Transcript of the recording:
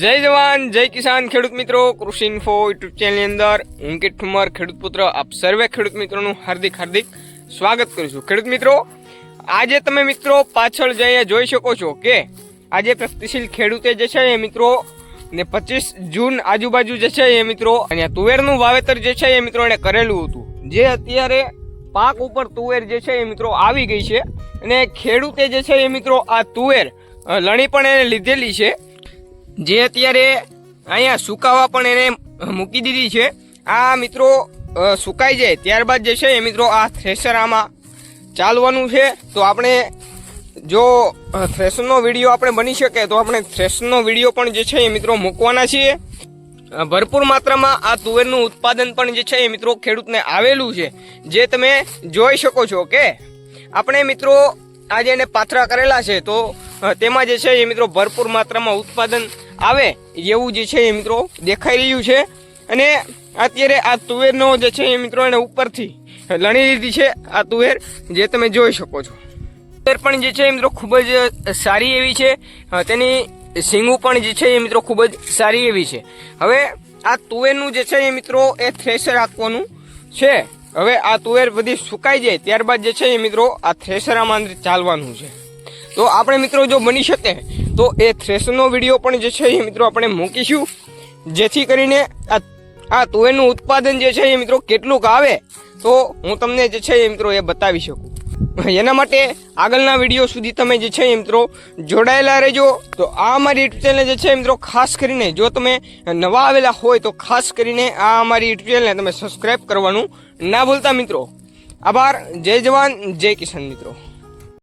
જય જવાન, જય કિસાન ખેડૂત મિત્રો. કૃષિ ઇન્ફો યુટ્યુબ ચેનલની અંદર હું કિટ ઠુમર ખેડૂત પુત્ર, આપ સર્વે ખેડૂત મિત્રોનું હાર્દિક હાર્દિક સ્વાગત કરું છું. ખેડૂત મિત્રો, આજે તમે મિત્રો પાછળ જઈએ જોઈ શકો છો કે આજે પ્રગતિશીલ ખેડૂતે જે છે એ મિત્રો ને પચીસ જૂન આજુબાજુ જે છે એ મિત્રો અહીંયા તુવેરનું વાવેતર જે છે એ મિત્રો એને કરેલું હતું. જે અત્યારે પાક ઉપર તુવેર જે છે એ મિત્રો આવી ગઈ છે અને ખેડૂતે જે છે એ મિત્રો આ તુવેર લણી પણ એને લીધેલી છે. જે અત્યારે અહીંયા સુકાવા પણ એને મૂકી દીધી છે. આ મિત્રો સુકાઈ જાય ત્યારબાદ જે છે એ મિત્રો આ થ્રેશર આમાં ચાલવાનું છે. તો આપણે જો થ્રેશરનો વીડિયો આપણે બની શકે તો આપણે થ્રેશરનો વીડિયો પણ જે છે એ મિત્રો મૂકવાના છીએ. ભરપૂર માત્રામાં આ તુવેરનું ઉત્પાદન પણ જે છે એ મિત્રો ખેડૂતને આવેલું છે. જે તમે જોઈ શકો છો કે આપણે મિત્રો આજે એને પાથરા કરેલા છે તો તેમાં જે છે એ મિત્રો ભરપૂર માત્રામાં ઉત્પાદન આવે, એવું જે છે એ મિત્રો દેખાઈ રહ્યું છે. અને અત્યારે આ તુવેરનો જે છે એ મિત્રો એને ઉપરથી લણી લીધી છે આ તુવેર, જે તમે જોઈ શકો છો. તુવેર પણ જે છે એ મિત્રો ખૂબ જ સારી એવી છે. તેની સિંગું પણ જે છે એ મિત્રો ખૂબ જ સારી એવી છે. હવે આ તુવેરનું જે છે એ મિત્રો એ થ્રેશર આપવાનું છે. હવે આ તુવેર બધી સુકાઈ જાય, ત્યારબાદ જે છે એ મિત્રો આ થ્રેશરામાં અંદર ચાલવાનું છે. તો આપણે મિત્રો જો બની શકે, તો એ થ્રેશરનો વીડિયો પણ જે છે એ મિત્રો આપણે મૂકીશું. જેથી કરીને આ આ તુવેરનું ઉત્પાદન જે છે એ મિત્રો કેટલુંક આવે, તો હું તમને જે છે એ મિત્રો એ બતાવી શકું. એના માટે આગળના વીડિયો સુધી તમે જે છે મિત્રો જોડાયેલા રહેજો. તો આ અમારી યુટ્યુબ ચેનલ જે છે મિત્રો ખાસ કરીને જો તમે નવા આવેલા હોય તો ખાસ કરીને આ અમારી યુટ્યુબ ચેનલને તમે સબસ્ક્રાઈબ કરવાનું ના ભૂલતા મિત્રો. આભાર. જય જવાન. જય કિસાન મિત્રો.